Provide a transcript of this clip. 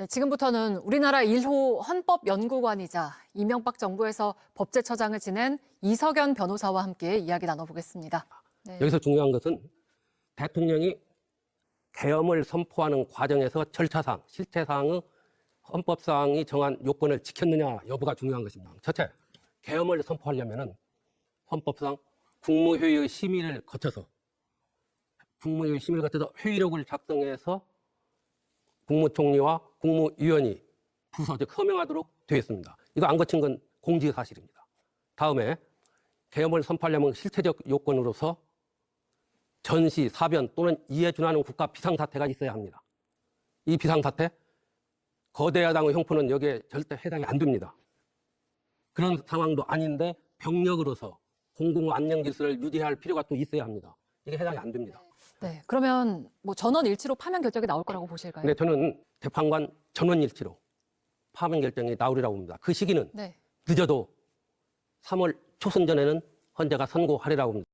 네, 지금부터는 우리나라 1호 헌법연구관이자 이명박 정부에서 법제처장을 지낸 이석연 변호사와 함께 이야기 나눠보겠습니다. 네. 여기서 중요한 것은 대통령이 계엄을 선포하는 과정에서 절차상, 실체상의 헌법상이 정한 요건을 지켰느냐 여부가 중요한 것입니다. 첫째, 계엄을 선포하려면은 헌법상 국무회의의 심의를 거쳐서 국무회의 심의를 거쳐서 회의록을 작성해서 국무총리와 국무위원이 부서적 서명하도록 되어 있습니다. 이거 안 거친 건 공지 사실입니다. 다음에 계엄을 선포하려면 실체적 요건으로서 전시, 사변 또는 이에 준하는 국가 비상사태가 있어야 합니다. 이 비상사태, 거대 야당의 형포는 여기에 절대 해당이 안 됩니다. 그런 상황도 아닌데 병력으로서 공공 안녕 질서를 유지할 필요가 또 있어야 합니다. 이게 해당이 안 됩니다. 네, 그러면 뭐 전원 일치로 파면 결정이 나올 거라고 보실까요? 근데 저는 재판관 전원 일치로 파면 결정이 나오리라고 봅니다. 그 시기는 네. 늦어도 3월 초선 전에는 헌재가 선고하리라고 봅니다.